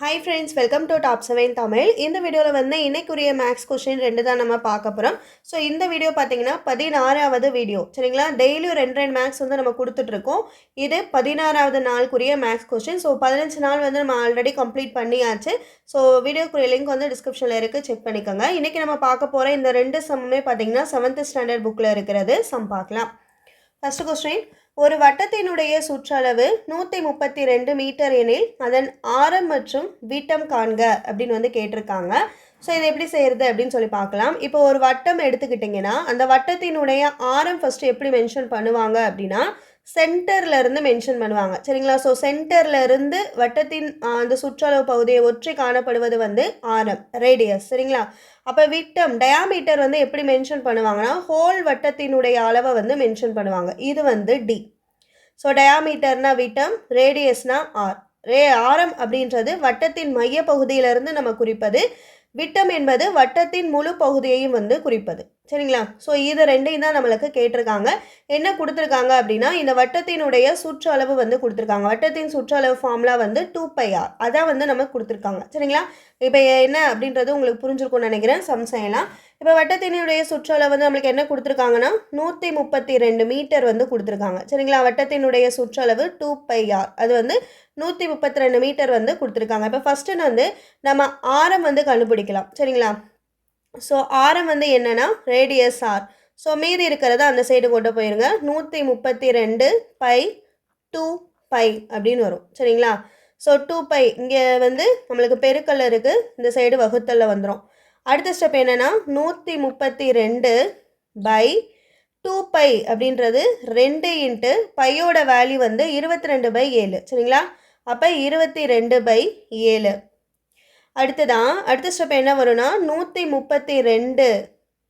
Hi friends welcome to top seven Tamil இந்த வீடியோவில் வந்து இன்னைக்குரிய மேக்ஸ் கொஸ்டின் ரெண்டு தான் நம்ம பார்க்க போகிறோம் ஸோ இந்த வீடியோ பார்த்தீங்கன்னா பதினாறாவது வீடியோ. சரிங்களா? டெய்லியும் ரெண்டு ரெண்டு மேக்ஸ் வந்து நம்ம கொடுத்துட்ருக்கோம் இது பதினாறாவது நாளுக்குரிய மேக்ஸ் கொஷின் ஸோ பதினஞ்சு நாள் வந்து நம்ம ஆல்ரெடி கம்ப்ளீட் பண்ணியாச்சு. ஸோ வீடியோக்குரிய லிங்க் வந்து டிஸ்கிரிப்ஷனில் இருக்குது செக் பண்ணிக்கோங்க. இன்றைக்கி நம்ம பார்க்க போகிற இந்த ரெண்டு சம்முமே பார்த்தீங்கன்னா செவன்த் ஸ்டாண்டர்ட் புக்கில் இருக்கிறது. சம் பார்க்கலாம். ஃபஸ்ட்டு கொஸ்டின் ஒரு வட்டத்தினுடைய சுற்றளவு நூற்றி முப்பத்தி ரெண்டு மீட்டர் எனில் அதன் ஆரம் மற்றும் விட்டம் காண்க அப்படின்னு வந்து கேட்டிருக்காங்க. ஸோ இதை எப்படி செய்கிறது அப்படின்னு சொல்லி பார்க்கலாம். இப்போ ஒரு வட்டம் எடுத்துக்கிட்டிங்கன்னா அந்த வட்டத்தினுடைய ஆரம் ஃபஸ்ட்டு எப்படி மென்ஷன் பண்ணுவாங்க அப்படின்னா சென்டர்ல இருந்து மென்ஷன் பண்ணுவாங்க. சரிங்களா? ஸோ சென்டர்ல இருந்து வட்டத்தின் அந்த சுற்றளவு பகுதியை ஒற்றி காணப்படுவது வந்து ஆரம் ரேடியஸ் சரிங்களா? அப்போ விட்டம் டயாமீட்டர் வந்து எப்படி மென்ஷன் பண்ணுவாங்கன்னா ஹோல் வட்டத்தினுடைய அளவை வந்து மென்ஷன் பண்ணுவாங்க. இது வந்து டி ஸோ டயாமீட்டர்னா விட்டம் ரேடியஸ்னா ஆர் ரே ஆரம் அப்படின்றது வட்டத்தின் மைய பகுதியிலிருந்து நம்ம குறிப்பது விட்டம் என்பது வட்டத்தின் முழு பகுதியையும் வந்து குறிப்பது. சரிங்களா? ஸோ இது ரெண்டையும் தான் நம்மளுக்கு கேட்டிருக்காங்க. என்ன கொடுத்துருக்காங்க அப்படின்னா இந்த வட்டத்தினுடைய சுற்றளவு வந்து கொடுத்துருக்காங்க. வட்டத்தின் சுற்றளவு ஃபார்முலா வந்து டூ பை ஆர் அதான் வந்து நமக்கு கொடுத்துருக்காங்க. சரிங்களா? இப்போ என்ன அப்படின்றது உங்களுக்கு புரிஞ்சிருக்கும்னு நினைக்கிறேன். சம் செய்யலாம். இப்போ வட்டத்தினுடைய சுற்றளவு வந்து நம்மளுக்கு என்ன கொடுத்துருக்காங்கன்னா நூற்றி முப்பத்தி ரெண்டு மீட்டர் வந்து கொடுத்துருக்காங்க. சரிங்களா? வட்டத்தினுடைய சுற்றளவு டூ பை ஆர் அது வந்து நூற்றி முப்பத்தி ரெண்டு மீட்டர் வந்து கொடுத்துருக்காங்க. இப்போ ஃபஸ்ட்டு வந்து நம்ம ஆரம் வந்து கண்டுபிடிக்கலாம். சரிங்களா? ஸோ ஆரம் வந்து என்னென்னா ரேடியஸ் ஆர் ஸோ மீதி இருக்கிறத அந்த சைடு கொண்டு போயிருங்க. நூற்றி முப்பத்தி ரெண்டு பை டூ பை அப்படின்னு வரும். சரிங்களா? ஸோ டூ பை இங்கே வந்து நம்மளுக்கு பெருக்கல் இருக்குது இந்த சைடு வகுத்தலில் வந்துடும் அடுத்த ஸ்டெப் என்னென்னா நூற்றி முப்பத்தி ரெண்டு பை டூ பை அப்படின்றது ரெண்டு இன்ட்டு பையோட வேல்யூ வந்து இருபத்தி ரெண்டு பை ஏழு. சரிங்களா? அப்போ இருபத்தி ரெண்டு பை ஏழு. அடுத்ததான் அடுத்த ஸ்டெப் என்ன வரும்னா நூற்றி முப்பத்தி ரெண்டு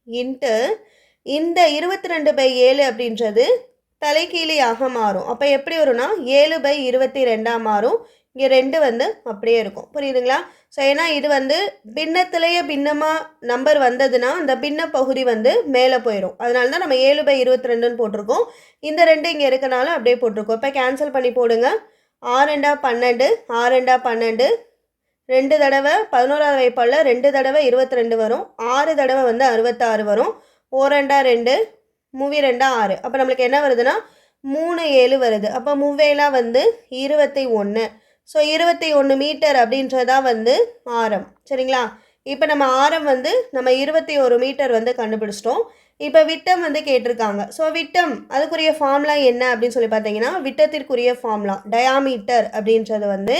இன்ட்டு இந்த இருபத்தி ரெண்டு பை ஏழு அப்படின்றது தலைகீழியாக மாறும். அப்போ எப்படி வரும்னா ஏழு பை இருபத்தி ரெண்டாக மாறும். இங்கே ரெண்டு வந்து அப்படியே இருக்கும். புரியுதுங்களா? ஸோ ஏன்னா இது வந்து பின்னத்திலேயே பின்னமாக நம்பர் வந்ததுன்னா அந்த பின்ன பகுதி வந்து மேலே போயிடும் அதனால தான் நம்ம ஏழு பை இருபத்தி ரெண்டுன்னு போட்டிருக்கோம். இந்த ரெண்டு இங்கே இருக்கனால அப்படியே போட்டிருக்கோம். இப்போ கேன்சல் பண்ணி போடுங்க. ஆறுண்டா பன்னெண்டு ஆறுண்டா பன்னெண்டு. ரெண்டு தடவை பதினோராவது வைப்பாளில் ரெண்டு தடவை இருபத்தி ரெண்டு வரும். ஆறு தடவை வந்து அறுபத்தாறு வரும். ஓரெண்டா ரெண்டு மூவி ரெண்டா ஆறு. அப்போ நம்மளுக்கு என்ன வருதுன்னா மூணு ஏழு வருது. அப்போ மூவேலா வந்து இருபத்தி ஒன்று ஸோ இருபத்தி ஒன்று மீட்டர் அப்படின்றதா வந்து ஆரம். சரிங்களா? இப்போ நம்ம ஆரம் வந்து நம்ம இருபத்தி ஒரு மீட்டர் வந்து கண்டுபிடிச்சிட்டோம். இப்போ விட்டம் வந்து கேட்டிருக்காங்க. ஸோ விட்டம் அதுக்குரிய ஃபார்முலா என்ன அப்படின்னு சொல்லி பார்த்தீங்கன்னா விட்டத்திற்குரிய ஃபார்முலா டயாமீட்டர் அப்படின்றது வந்து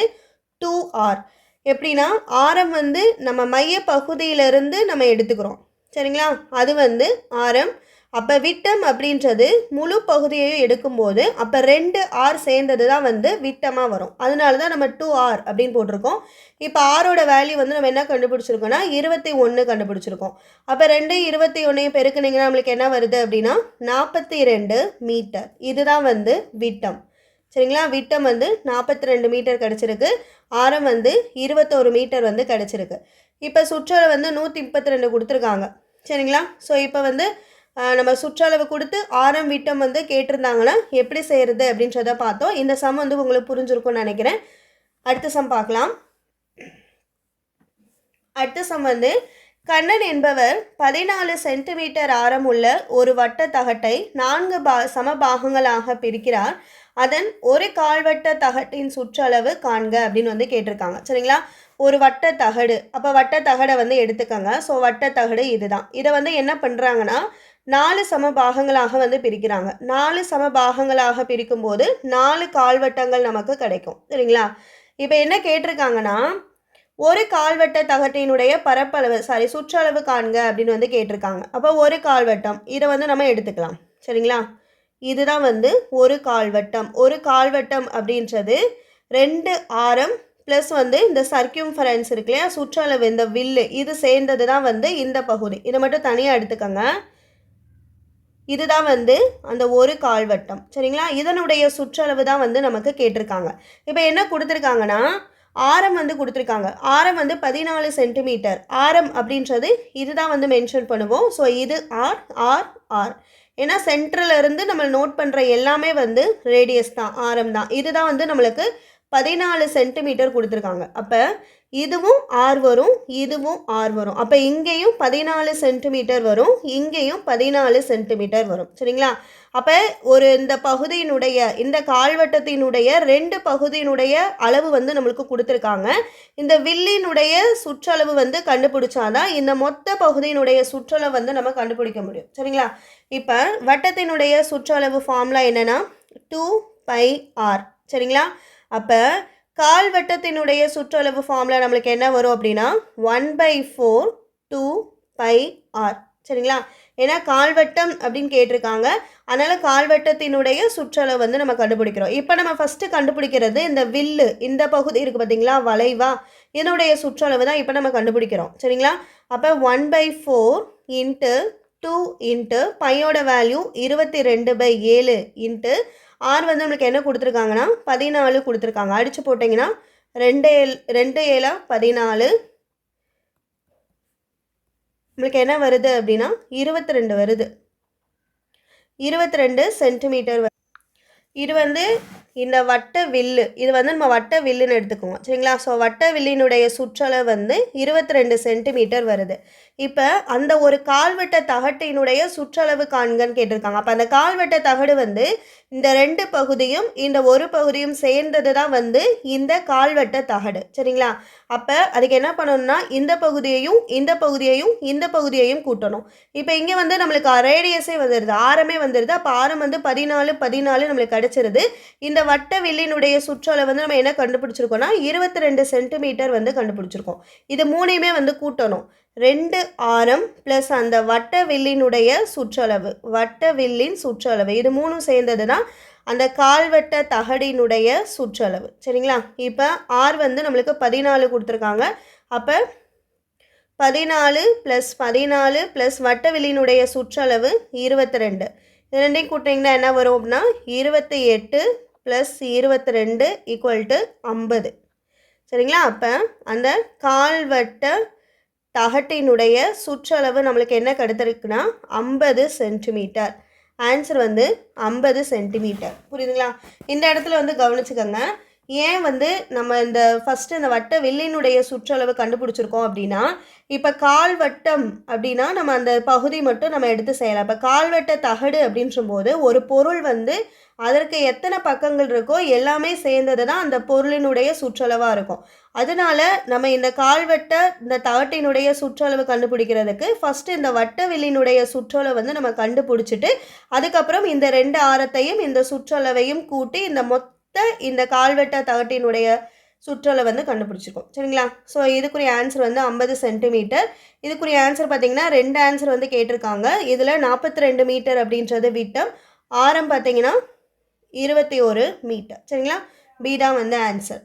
டூ ஆர் எப்படின்னா ஆரம் வந்து நம்ம மைய பகுதியிலிருந்து நம்ம எடுத்துக்கிறோம். சரிங்களா? அது வந்து ஆரம் அப்போ விட்டம் அப்படின்றது முழு பகுதியையும் எடுக்கும்போது அப்போ ரெண்டு ஆர் சேர்ந்தது தான் வந்து விட்டமாக வரும். அதனால தான் நம்ம டூ ஆர் அப்படின்னு போட்டிருக்கோம். இப்போ ஆரோட வேல்யூ வந்து நம்ம என்ன கண்டுபிடிச்சிருக்கோம்னா இருபத்தி ஒன்று கண்டுபிடிச்சிருக்கோம். அப்போ ரெண்டு இருபத்தி ஒன்றையும் பெருக்குனிங்கன்னா நம்மளுக்கு என்ன வருது அப்படின்னா நாற்பத்தி ரெண்டு மீட்டர் இதுதான் வந்து விட்டம். சரிங்களா? விட்டம் வந்து நாற்பத்தி ரெண்டு மீட்டர் கிடச்சிருக்கு. ஆரம் வந்து இருபத்தோரு மீட்டர் வந்து கிடச்சிருக்கு. இப்போ சுற்றளவு வந்து நூற்றி முப்பத்தி ரெண்டு கொடுத்துருக்காங்க. சரிங்களா? ஸோ இப்போ வந்து நம்ம சுற்றளவு கொடுத்து ஆரம் விட்டம் வந்து கேட்டிருந்தாங்கன்னா எப்படி செய்கிறது அப்படின்றத பார்த்தோம். இந்த சம் வந்து உங்களுக்கு புரிஞ்சிருக்கும்னு நினைக்கிறேன். அடுத்த சம் பார்க்கலாம். அடுத்த சம் வந்து கண்ணன் என்பவர் பதினாலு சென்டிமீட்டர் ஆரம் உள்ள ஒரு வட்ட தகட்டை நான்கு பா சம பாகங்களாக பிரிக்கிறார். அதன் ஒரு கால்வட்ட தகட்டின் சுற்றளவு காண்க அப்படின்னு வந்து கேட்டிருக்காங்க. சரிங்களா? ஒரு வட்ட தகடு. அப்போ வட்ட தகடை வந்து எடுத்துக்கோங்க. ஸோ வட்ட தகடு இதுதான். இதை வந்து என்ன பண்ணுறாங்கன்னா நாலு சம பாகங்களாக வந்து பிரிக்கிறாங்க. நாலு சம பாகங்களாக பிரிக்கும்போது நாலு கால்வட்டங்கள் நமக்கு கிடைக்கும். சரிங்களா? இப்போ என்ன கேட்டிருக்காங்கன்னா ஒரு கால்வட்ட தகட்டினுடைய பரப்பளவு சாரி சுற்றளவு காண்க அப்படின்னு வந்து கேட்டிருக்காங்க. அப்போ ஒரு கால்வட்டம் இதை வந்து நம்ம எடுத்துக்கலாம். சரிங்களா? இதுதான் வந்து ஒரு கால்வட்டம். ஒரு கால்வட்டம் அப்படின்றது ரெண்டு ஆரம் ப்ளஸ் வந்து இந்த சர்க்கியூம்ஃபரன்ஸ் இருக்கு இல்லையா? சுற்றளவு இந்த வில்லு இது சேர்ந்தது தான் வந்து இந்த பகுதி. இதை மட்டும் தனியாக எடுத்துக்கோங்க. இதுதான் வந்து அந்த ஒரு கால்வட்டம். சரிங்களா? இதனுடைய சுற்றளவு தான் வந்து நமக்கு கேட்டிருக்காங்க. இப்போ என்ன கொடுத்துருக்காங்கன்னா ஆரம் வந்து கொடுத்துருக்காங்க. ஆரம் வந்து பதினாலு சென்டிமீட்டர். ஆரம் அப்படின்றது இதுதான் வந்து மென்ஷன் பண்ணுவோம். ஸோ இது ஆர் ஆர் ஆர் ஏன்னா சென்ட்ரலேருந்து நம்ம நோட் பண்ணுற எல்லாமே வந்து ரேடியஸ் தான் ஆரம் தான். இதுதான் வந்து நம்மளுக்கு பதினாலு சென்டிமீட்டர் கொடுத்துருக்காங்க. அப்போ இதுவும் ஆர் வரும் இதுவும் ஆர் வரும். அப்போ இங்கேயும் பதினாலு சென்டிமீட்டர் வரும் இங்கேயும் பதினாலு சென்டிமீட்டர் வரும். சரிங்களா? அப்போ ஒரு இந்த பகுதியினுடைய இந்த கால்வட்டத்தினுடைய ரெண்டு பகுதியினுடைய அளவு வந்து நம்மளுக்கு கொடுத்துருக்காங்க. இந்த வில்லினுடைய சுற்றளவு வந்து கண்டுபிடிச்சாதான் இந்த மொத்த பகுதியினுடைய சுற்றளவு வந்து நம்ம கண்டுபிடிக்க முடியும். சரிங்களா? இப்போ வட்டத்தினுடைய சுற்றளவு ஃபார்முலா என்னென்னா டூ பை ஆர் சரிங்களா? அப்போ கால் வட்டத்தினுடைய சுற்றளவு ஃபார்மில் நம்மளுக்கு என்ன வரும் அப்படின்னா one by four two pi r சரிங்களா? ஏன்னா கால்வட்டம் அப்படின்னு கேட்டிருக்காங்க. அதனால் கால்வட்டத்தினுடைய சுற்றளவு வந்து நம்ம கண்டுபிடிக்கிறோம். இப்போ நம்ம ஃபஸ்ட்டு கண்டுபிடிக்கிறது இந்த வில்லு இந்த பகுதி இருக்குது பார்த்தீங்களா வளைவா. இதனுடைய சுற்றளவு தான் இப்போ நம்ம கண்டுபிடிக்கிறோம். சரிங்களா? அப்போ one by four into two into பையோட வேல்யூ இருபத்தி ரெண்டு பை ஏழு இன்ட்டு ஆர் வந்து நம்மளுக்கு என்ன கொடுத்துருக்காங்கன்னா? பதினாலு கொடுத்துருக்காங்க. அடித்து போட்டிங்கன்னா ரெண்டு ஏழு ரெண்டு ஏழா பதினாலு. நம்மளுக்கு என்ன வருது அப்படின்னா? இருபத்தி ரெண்டு வருது. இருபத்தி ரெண்டு சென்டிமீட்டர் இது வந்து இந்த வட்ட வில்லு இது வந்து நம்ம வட்ட வில்லுன்னு எடுத்துக்கோங்க சரிங்களா? ஸோ வட்ட வில்லினுடைய சுற்றளவு வந்து இருபத்தி ரெண்டு சென்டிமீட்டர் வருது. இப்போ அந்த ஒரு கால்வட்ட தகட்டினுடைய சுற்றளவு காண்கன்னு கேட்டிருக்காங்க. அப்போ அந்த கால்வட்ட தகடு வந்து இந்த ரெண்டு பகுதியும் இந்த ஒரு பகுதியும் சேர்ந்தது தான் வந்து இந்த கால்வட்ட தகடு. சரிங்களா? அப்போ அதுக்கு என்ன பண்ணணும்னா இந்த பகுதியையும் இந்த பகுதியையும் இந்த பகுதியையும் கூட்டணும். இப்போ இங்கே வந்து நம்மளுக்கு ரேடியஸே வந்துடுது ஆரமே வந்துடுது அப்போ ஆரம் வந்து பதினாலு பதினாலு நம்மளுக்கு கிடச்சிருது இந்த வட்ட வில்லினுடைய சுற்றளவு வந்து நம்ம என்ன கண்டுபிடிச்சிருக்கோம்னா இருபத்தி ரெண்டு சென்டிமீட்டர் வந்து கண்டுபிடிச்சிருக்கோம். இது மூணையுமே வந்து கூட்டணும். ரெண்டு ஆரம் ப்ளஸ் அந்த வட்ட வில்லினுடைய சுற்றளவு. வட்ட வில்லின் சுற்றளவு. இது மூணும் சேர்ந்தது தான் அந்த கால்வட்ட தகடினுடைய சுற்றளவு. சரிங்களா? இப்போ ஆர் வந்து நம்மளுக்கு பதினாலு கொடுத்துருக்காங்க. அப்போ பதினாலு ப்ளஸ் பதினாலு ப்ளஸ் வட்ட வில்லினுடைய சுற்றளவு இருபத்தி ரெண்டு இது ரெண்டையும் கூட்டிங்கன்னா என்ன வரும் அப்படின்னா இருபத்தி எட்டு ப்ளஸ் இருபத்தி ரெண்டு ஈக்குவல் டு ஐம்பது. சரிங்களா? அப்போ அந்த கால்வட்ட தகட்டினுடைய சுற்றளவு நம்மளுக்கு என்ன கிடைத்திருக்குன்னா ஐம்பது சென்டிமீட்டர். ஆன்சர் வந்து ஐம்பது சென்டிமீட்டர். புரியுதுங்களா? இந்த இடத்துல வந்து கவனிச்சுக்கோங்க. ஏன் வந்து நம்ம இந்த ஃபஸ்ட்டு இந்த வட்ட வில்லினுடைய சுற்றளவு கண்டுபிடிச்சிருக்கோம் அப்படின்னா இப்போ கால்வட்டம் அப்படின்னா நம்ம அந்த பகுதி மட்டும் நம்ம எடுத்து செய்யலாம். இப்போ கால்வட்ட தகடு அப்படின்ற போது ஒரு பொருள் வந்து அதற்கு எத்தனை பக்கங்கள் இருக்கோ எல்லாமே சேர்ந்தது தான் அந்த பொருளினுடைய சுற்றளவாக இருக்கும். அதனால நம்ம இந்த கால்வட்ட இந்த தகட்டினுடைய சுற்றளவு கண்டுபிடிக்கிறதுக்கு ஃபஸ்ட்டு இந்த வட்ட வில்லினுடைய சுற்றளவு வந்து நம்ம கண்டுபிடிச்சிட்டு அதுக்கப்புறம் இந்த ரெண்டு ஆரத்தையும் இந்த சுற்றளவையும் கூட்டி இந்த மொத்த இந்த கால்வெட்ட தகட்டினுடைய சுற்றலை வந்து கண்டுபிடிச்சிருக்கோம். சரிங்களா? ஸோ இதுக்குரிய ஆன்சர் வந்து ஐம்பது சென்டிமீட்டர் இதுக்குரிய ஆன்சர் பார்த்தீங்கன்னா ரெண்டு ஆன்சர் வந்து கேட்டிருக்காங்க. இதில் நாற்பத்தி ரெண்டு மீட்டர் அப்படின்றது விட்டம். ஆரம் பார்த்தீங்கன்னா இருபத்தி ஒரு மீட்டர் சரிங்களா? பி தான் வந்து ஆன்சர்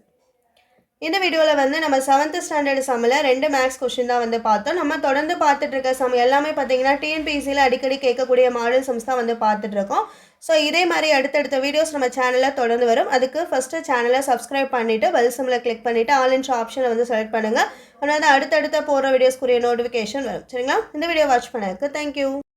இந்த வீடியோவில் வந்து நம்ம செவன்த் ஸ்டாண்டர்ட் சம்மில் ரெண்டு மேக்ஸ் கொஷின் தான் வந்து பார்த்தோம். நம்ம தொடர்ந்து பார்த்துட்டு இருக்க சம் எல்லாமே பார்த்தீங்கன்னா டிஎன்பிசியில் அடிக்கடி கேட்கக்கூடிய மாடல் சம்ஸ் தான் வந்து பார்த்துட்ருக்கோம் ஸோ இதே மாதிரி அடுத்தடுத்த வீடியோஸ் நம்ம சேனலில் தொடர்ந்து வரும். அதுக்கு ஃபஸ்ட்டு சேனலை சப்ஸ்கிரைப் பண்ணிவிட்டு பெல் சிம்மில் கிளிக் பண்ணிவிட்டு ஆல் இன்ச் ஆப்ஷனை வந்து செலக்ட் பண்ணுங்கள் ஆனால் அடுத்தடுத்த போகிற வீடியோஸ்க்குரிய நோட்டிஃபிகேஷன் வரும். சரிங்களா? இந்த வீடியோ வாட்ச் பண்ணதுக்கு தேங்க்யூ